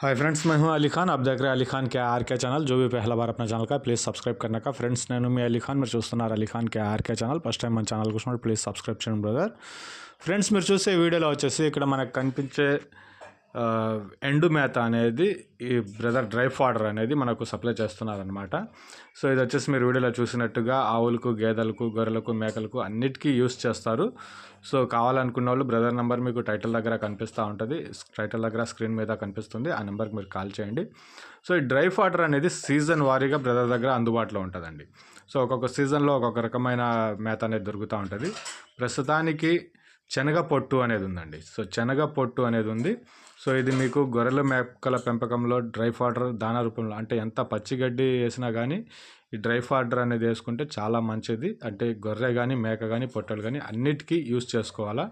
Hi friends मैं हूं अली खान आप देख रहे हैं अली खान के आर के ఛానల్ जो भी पहला बार अपना ఛానల్ का ప్లీజ్ సబ్స్క్రైబ్ करने का ఫ్రెండ్స్ నేను మీ అలీ ఖాన్ మీరు చూస్తున్నారు Ali Khan K RK channel first time మన ఛానల్ చూసినప్పుడు ప్లీజ్ సబ్స్క్రైబ్ చేయండి బ్రదర్ ఫ్రెండ్స్ మీరు చూసే వీడియోలో వచ్చేసి ఇక్కడ మనకు కనిపించే ఆ, ఎండు మేత అనేది ఈ బ్రదర్ డ్రై ఫాడర్ అనేది మనకు సప్లై చేస్తున్నారనమాట సో ఇది వచ్చేసి మీరు వీడియోలో చూసినట్టుగా ఆవులకు గేదెలకు గొర్రెలకు మేకలకు అన్నిటికీ యూస్ చేస్తారు. సో కావాలనుకున్న వాళ్ళు బ్రదర్ నెంబర్ మీకు టైటిల్ దగ్గర కనిపిస్తూ ఉంటుంది. టైటిల్ దగ్గర స్క్రీన్ మీద కనిపిస్తుంది. ఆ నెంబర్కి మీరు కాల్ చేయండి. సో ఈ డ్రై ఫాడర్ అనేది సీజన్ వారీగా బ్రదర్ దగ్గర అందుబాటులో ఉంటుందండి. సో ఒక్కొక్క సీజన్లో ఒక్కొక్క రకమైన మేత అనేది దొరుకుతూ ఉంటుంది. ప్రస్తుతానికి శనగ పొట్టు అనేది ఉందండి. సో శనగ పొట్టు అనేది ఉంది. సో ఇది మీకు గొర్రెల మేకల పెంపకంలో డ్రై ఫాడర్ దానా రూపంలో అంటే ఎంత పచ్చిగడ్డి వేసినా కానీ ఈ డ్రై ఫాడర్ అనేది వేసుకుంటే చాలా మంచిది. అంటే గొర్రె కానీ మేక కానీ పొట్టలు కానీ అన్నిటికీ యూస్ చేసుకోవాలా.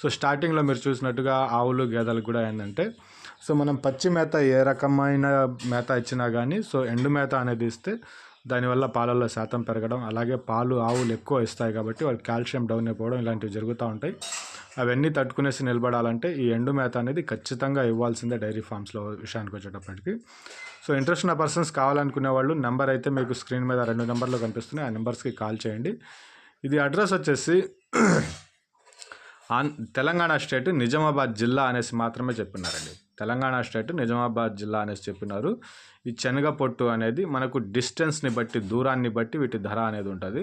సో స్టార్టింగ్లో మీరు చూసినట్టుగా ఆవులు గేదెలకు కూడా ఏంటంటే సో మనం పచ్చి మేత ఏ రకమైన మేత ఇచ్చినా కానీ సో ఎండు మేత అనేది ఇస్తే దానివల్ల పాలల్లో శాతం పెరగడం అలాగే పాలు ఆవులు ఎక్కువ ఇస్తాయి కాబట్టి వాళ్ళు కాల్షియం డౌన్ అయిపోవడం ఇలాంటివి జరుగుతూ ఉంటాయి. అవన్నీ తట్టుకునేసి నిలబడాలంటే ఈ ఎండు మేత అనేది ఖచ్చితంగా ఇవ్వాల్సిందే డైరీ ఫార్మ్స్లో విషయానికి వచ్చేటప్పటికి. సో ఇంట్రెస్ట్ ఉన్న పర్సన్స్ కావాలనుకునే వాళ్ళు నెంబర్ అయితే మీకు స్క్రీన్ మీద రెండు నెంబర్లు కనిపిస్తున్నాయి. ఆ నెంబర్స్కి కాల్ చేయండి. ఇది అడ్రస్ వచ్చేసి ఆన్ తెలంగాణ స్టేట్ నిజామాబాద్ జిల్లా అనేసి మాత్రమే చెప్పినారండి. తెలంగాణ స్టేట్ నిజామాబాద్ జిల్లా అనేసి చెప్పినారు. ఈ శనగ పొట్టు అనేది మనకు డిస్టెన్స్ని బట్టి దూరాన్ని బట్టి వీటి ధర అనేది ఉంటుంది.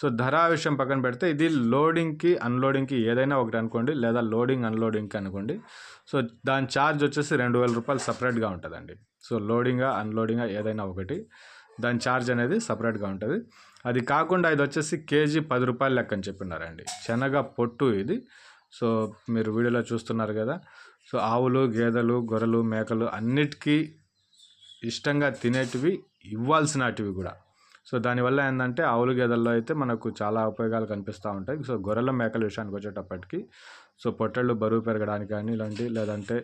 సో ధర విషయం పక్కన పెడితే ఇది లోడింగ్కి అన్లోడింగ్కి ఏదైనా ఒకటి అనుకోండి లేదా లోడింగ్ అన్లోడింగ్కి అనుకోండి. సో దాని ఛార్జ్ వచ్చేసి రెండు వేల రూపాయలు సపరేట్గా ఉంటుందండి. సో లోడింగా అన్లోడింగా ఏదైనా ఒకటి దాని ఛార్జ్ అనేది సపరేట్గా ఉంటుంది. అది కాకుండా ఇది వచ్చేసి కేజీ పది రూపాయలు లెక్క అని చెప్పినారండి. శనగ పొట్టు ఇది. సో మీరు వీడియోలో చూస్తున్నారు కదా. సో ఆవులు గేదెలు గొర్రెలు మేకలు అన్నిటికీ ఇష్టంగా తినేటివి ఇవ్వాల్సినటివి కూడా. సో దానివల్ల ఏంటంటే ఆవులు గేదెల్లో అయితే మనకు చాలా ఉపయోగాలు కనిపిస్తూ ఉంటాయి. సో గొర్రెల మేకల విషయానికి వచ్చేటప్పటికి సో పొట్టళ్ళు బరువు పెరగడానికి కానీ ఇలాంటి లేదంటే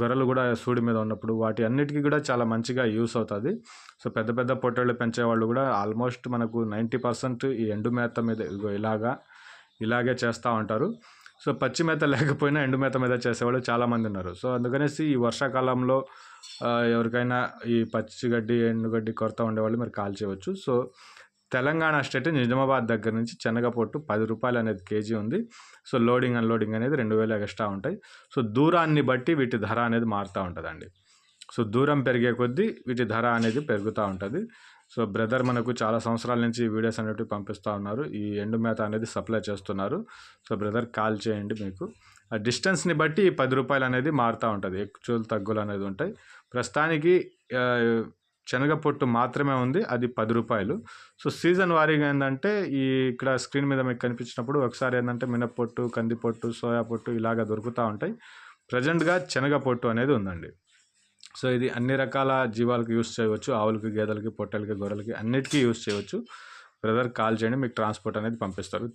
గొర్రెలు కూడా సూడి మీద ఉన్నప్పుడు వాటి అన్నిటికీ కూడా చాలా మంచిగా యూస్ అవుతుంది. సో పెద్ద పెద్ద పొట్టళ్ళు పెంచే వాళ్ళు కూడా ఆల్మోస్ట్ మనకు నైంటీ పర్సెంట్ ఈ ఎండు మేత మీద ఇగో ఇలాగా ఇలాగే చేస్తూ ఉంటారు. సో పచ్చి మేత లేకపోయినా ఎండు మేత మీద చేసేవాళ్ళు చాలామంది ఉన్నారు. సో అందుకనేసి ఈ వర్షాకాలంలో ఎవరికైనా ఈ పచ్చిగడ్డి ఎండుగడ్డి కొరత ఉండేవాళ్ళు మీరు కాల్ చేయవచ్చు. సో తెలంగాణ స్టేట్ నిజామాబాద్ దగ్గర నుంచి చెనగపొట్టు పది రూపాయలు అనేది కేజీ ఉంది. సో లోడింగ్ అన్లోడింగ్ అనేది రెండు వేలు ఎక్స్ట్రా ఉంటాయి. సో దూరాన్ని బట్టి వీటి ధర అనేది మారుతూ ఉంటుందండి. సో దూరం పెరిగే కొద్దీ వీటి ధర అనేది పెరుగుతూ ఉంటుంది. సో బ్రదర్ మనకు చాలా సంవత్సరాల నుంచి ఈ వీడియోస్ అనేవి పంపిస్తూ ఉన్నారు. ఈ ఎండు మేత అనేది సప్లై చేస్తున్నారు. సో బ్రదర్ కాల్ చేయండి మీకు. ఆ డిస్టెన్స్ని బట్టి ఈ పది రూపాయలు అనేది మారుతూ ఉంటుంది. ఎక్కువలు తగ్గులు అనేది ఉంటాయి. ప్రస్తుతానికి శనగ పొట్టు మాత్రమే ఉంది. అది పది రూపాయలు. సో సీజన్ వారీగా ఏంటంటే ఈ ఇక్కడ స్క్రీన్ మీద మీకు కనిపించినప్పుడు ఒకసారి ఏంటంటే మినప్పొట్టు కందిపొట్టు సోయా పొట్టు ఇలాగ దొరుకుతూ ఉంటాయి. ప్రజెంట్గా శనగ పొట్టు అనేది ఉందండి. సో ఇది అన్ని రకాల జీవాలకు యూస్ చేయవచ్చు. ఆవులకి గేదెలకి పొట్టలకి గొర్రెలకి అన్నిటికీ యూస్ చేయవచ్చు. బ్రదర్ కాల్ చేయండి మీకు ట్రాన్స్పోర్ట్ అనేది పంపిస్తారు.